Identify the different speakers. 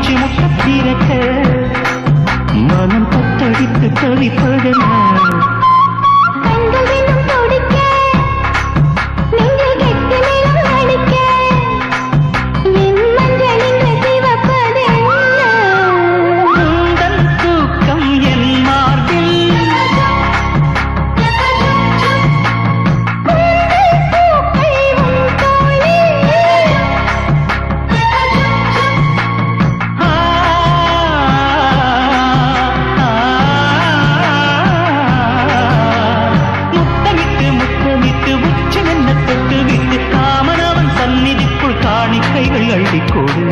Speaker 1: பூச்சி முட்ட திரட்ட மனம் பத்தடித்து தவிப்பதனால் அள்ளிக்கொடு